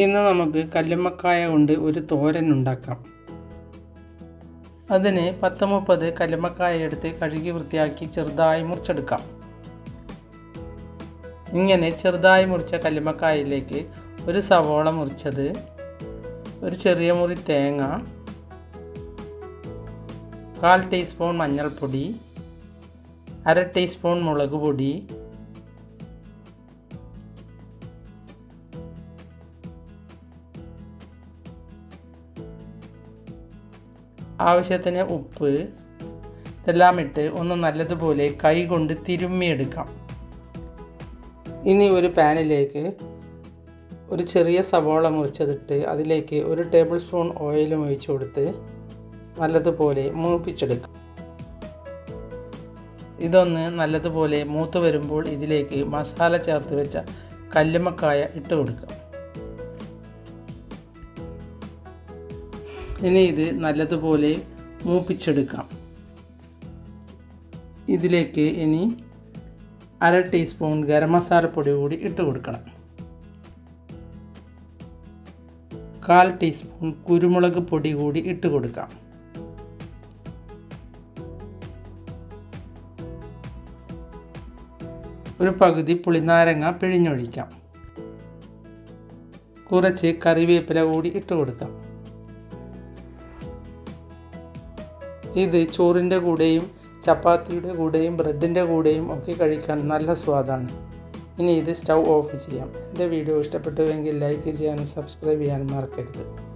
ഇന്ന് നമുക്ക് കല്ലുമ്മക്കായ കൊണ്ട് ഒരു തോരൻ ഉണ്ടാക്കാം. അതിന് പത്ത് മുപ്പത് കല്ലുമ്മക്കായ എടുത്ത് കഴുകി വൃത്തിയാക്കി ചെറുതായി മുറിച്ചെടുക്കാം. ഇങ്ങനെ ചെറുതായി മുറിച്ച കല്ലുമ്മക്കായയിലേക്ക് ഒരു സവോള മുറിച്ചത് ഒരു ചെറിയ മുറി തേങ്ങ കാൽ ടീസ്പൂൺ മഞ്ഞൾപ്പൊടി അര ടീസ്പൂൺ മുളക് പൊടി ആവശ്യത്തിന് ഉപ്പ് ഇതെല്ലാം ഇട്ട് ഒന്ന് നല്ലതുപോലെ കൈ കൊണ്ട് തിരുമ്മിയെടുക്കാം. ഇനി ഒരു പാനിലേക്ക് ഒരു ചെറിയ സവോള മുറിച്ചതിട്ട് അതിലേക്ക് ഒരു ടേബിൾ സ്പൂൺ ഓയിലും ഒഴിച്ചു കൊടുത്ത് നല്ലതുപോലെ മൂപ്പിച്ചെടുക്കാം. ഇതൊന്ന് നല്ലതുപോലെ മൂത്ത് വരുമ്പോൾ ഇതിലേക്ക് മസാല ചേർത്ത് വെച്ച കല്ലുമക്കായ ഇട്ട് കൊടുക്കാം. ഇനി ഇത് നല്ലതുപോലെ മൂപ്പിച്ചെടുക്കാം. ഇതിലേക്ക് ഇനി അര ടീസ്പൂൺ ഗരം മസാലപ്പൊടി കൂടി ഇട്ട് കൊടുക്കണം. കാൽ ടീസ്പൂൺ കുരുമുളക് പൊടി കൂടി ഇട്ട് കൊടുക്കാം. ഒരു പകുതി പുളിനാരങ്ങ പിഴിഞ്ഞൊഴിക്കാം. കുറച്ച് കറിവേപ്പില കൂടി ഇട്ട് കൊടുക്കാം. ഇത് ചോറിന്റെ കൂടെയും ചപ്പാത്തിയുടെ കൂടെയും ബ്രെഡിന്റെ കൂടെയും ഒക്കെ കഴിക്കാൻ നല്ല സ്വാദാണ്. ഇനി ഇത് സ്റ്റൗ ഓഫ് ചെയ്യാം. എന്റെ വീഡിയോ ഇഷ്ടപ്പെട്ടുവെങ്കിൽ ലൈക്ക് ചെയ്യാനും സബ്സ്ക്രൈബ് ചെയ്യാനും മറക്കരുത്.